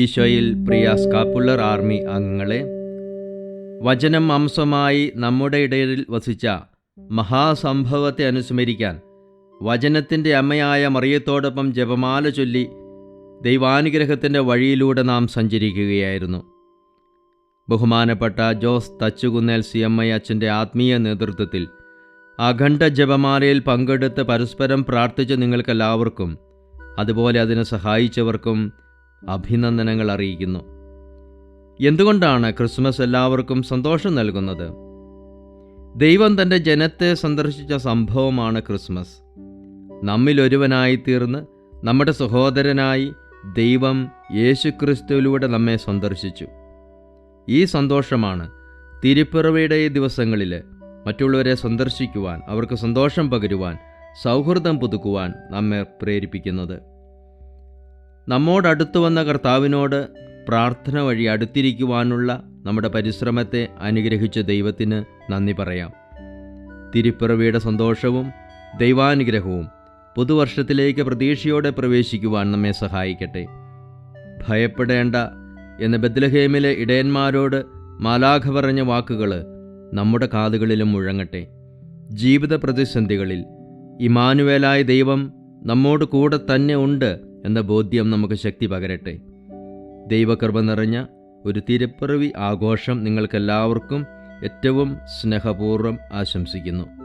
ഈശോയിൽ പ്രിയ scapular army അംഗങ്ങളെ വചനം അംശമായി നമ്മുടെ ഇടയിൽ വസിച്ച മഹാസംഭവത്തെ അനുസ്മരിക്കാൻ വചനത്തിന്റെ അമ്മയായ മറിയത്തോടൊപ്പം ജപമാല ചൊല്ലി ദൈവാനുഗ്രഹത്തിന്റെ വഴിയിലൂടെ നാം സഞ്ചരിക്കുകയായിരുന്നു. ബഹുമാനപ്പെട്ട Jose Thachukunnel C M I അച്ഛന്റെ ആത്മീയ നേതൃത്വത്തിൽ അഖണ്ഡ ജപമാലയിൽ പങ്കെടുത്ത് പരസ്പരം പ്രാർത്ഥിച്ച നിങ്ങൾക്കെല്ലാവർക്കും അതുപോലെ അതിനെ സഹായിച്ചവർക്കും അഭിനന്ദനങ്ങൾ അറിയിക്കുന്നു. എന്തുകൊണ്ടാണ് ക്രിസ്മസ് എല്ലാവർക്കും സന്തോഷം നൽകുന്നത്? ദൈവം തന്റെ ജനത്തെ സന്ദർശിച്ച സംഭവമാണ് ക്രിസ്മസ്. നമ്മിലൊരുവനായി തീർന്ന് നമ്മുടെ സഹോദരനായി ദൈവം യേശുക്രിസ്തുവിലൂടെ നമ്മെ സന്ദർശിച്ചു. ഈ സന്തോഷമാണ് തിരുപ്പിറവിയുടെ ദിവസങ്ങളിൽ മറ്റുള്ളവരെ സന്ദർശിക്കുവാൻ അവർക്ക് സന്തോഷം പകരുവാൻ സൗഹൃദം പുതുക്കുവാൻ നമ്മെ പ്രേരിപ്പിക്കുന്നത്. നമ്മോടടുത്തു വന്ന കർത്താവിനോട് പ്രാർത്ഥന വഴി അടുത്തിരിക്കുവാനുള്ള നമ്മുടെ പരിശ്രമത്തെ അനുഗ്രഹിച്ച ദൈവത്തിന് നന്ദി പറയാം. തിരുപ്പിറവിയുടെ സന്തോഷവും ദൈവാനുഗ്രഹവും പുതുവർഷത്തിലേക്ക് പ്രതീക്ഷയോടെ പ്രവേശിക്കുവാൻ നമ്മെ സഹായിക്കട്ടെ. ഭയപ്പെടേണ്ട എന്ന ബദ്ലഹേമിലെ ഇടയന്മാരോട് മാലാഖ പറഞ്ഞ വാക്കുകൾ നമ്മുടെ കാതുകളിലും മുഴങ്ങട്ടെ. ജീവിത പ്രതിസന്ധികളിൽ ഇമാനുവേലായ ദൈവം നമ്മോട് കൂടെ തന്നെ ഉണ്ട് എന്ന ബോധ്യം നമുക്ക് ശക്തി പകരട്ടെ. ദൈവകൃപ നിറഞ്ഞ ഒരു തിരുപ്പിറവി ആഘോഷം നിങ്ങൾക്കെല്ലാവർക്കും ഏറ്റവും സ്നേഹപൂർവം ആശംസിക്കുന്നു.